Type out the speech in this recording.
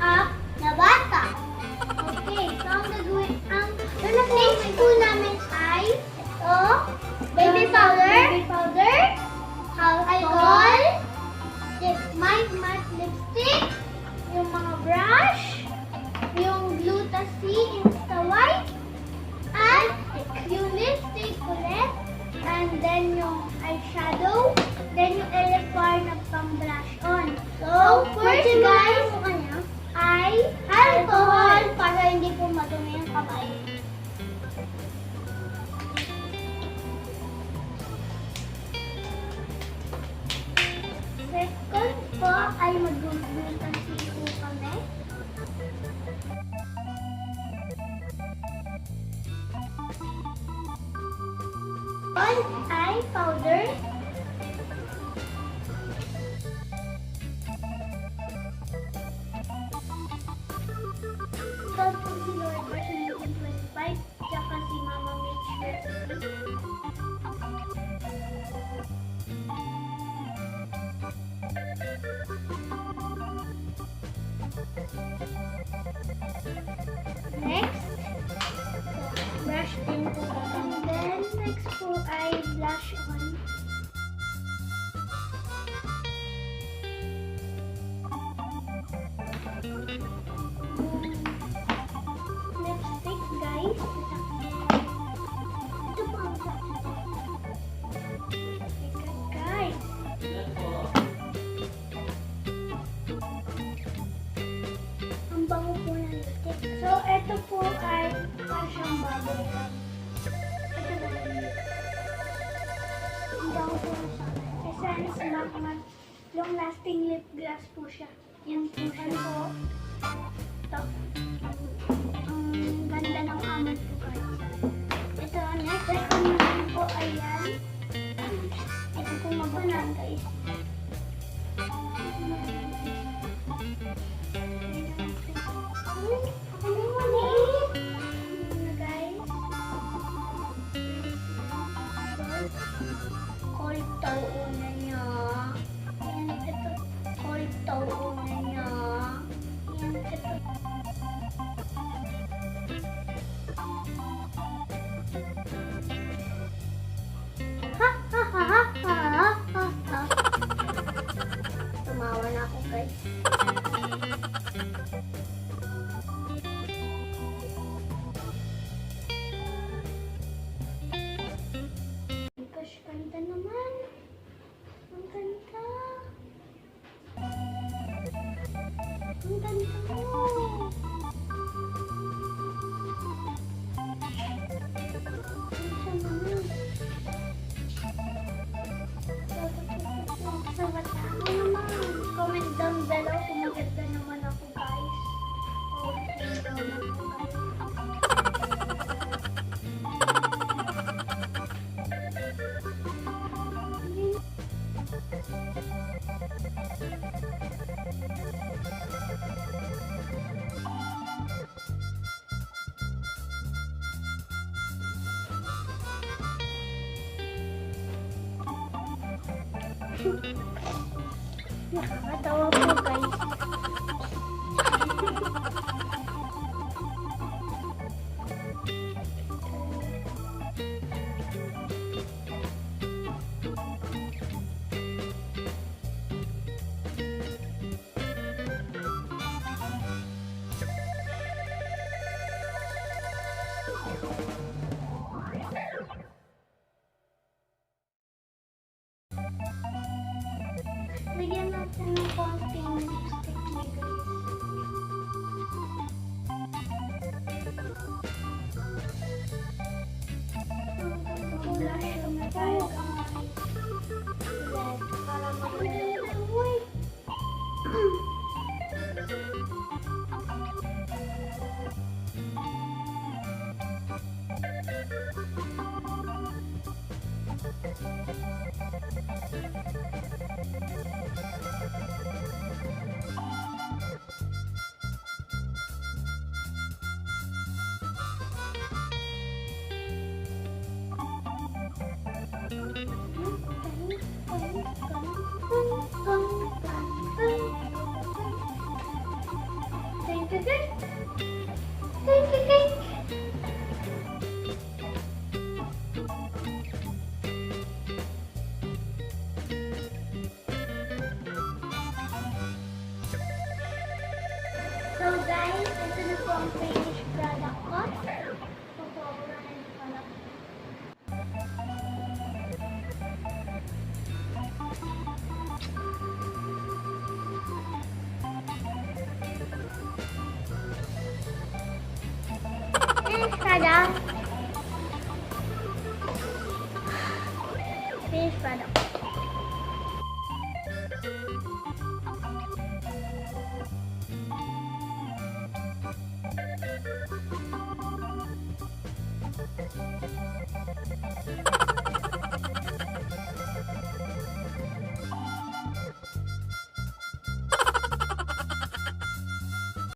up na bata. Okay, so ang gagawin, ang next po namin ay ito, baby powder, baby powder, alcohol, lip, my matte lipstick, yung mga brush, yung glue tasi, insta white, at yung lipstick ulit, and then yung eyeshadow, then yung LFR na pang brush on. So, first guys, ay alcohol para hindi po madumi yung kamay. Second po ay mag-glutan po kami. One eye powder. Blush on. Lipstick, guys. Ito po ang guys. Ang po ng. So, ito po ay parang siyang Bango po siya. Essence Mac Matte. Long lasting lip gloss po siya. Yan po siya. Ano po? Ito. Ang ganda ng amat po guys. Ito, next. Naman po, ayan. Ito po mabunan guys. Ako, guys. Nakakatawa po guys. Lagyan natin ng konting lipstick So guys, ito na po ang finished product ko. So po ako na ng product. Finished product. Finished product.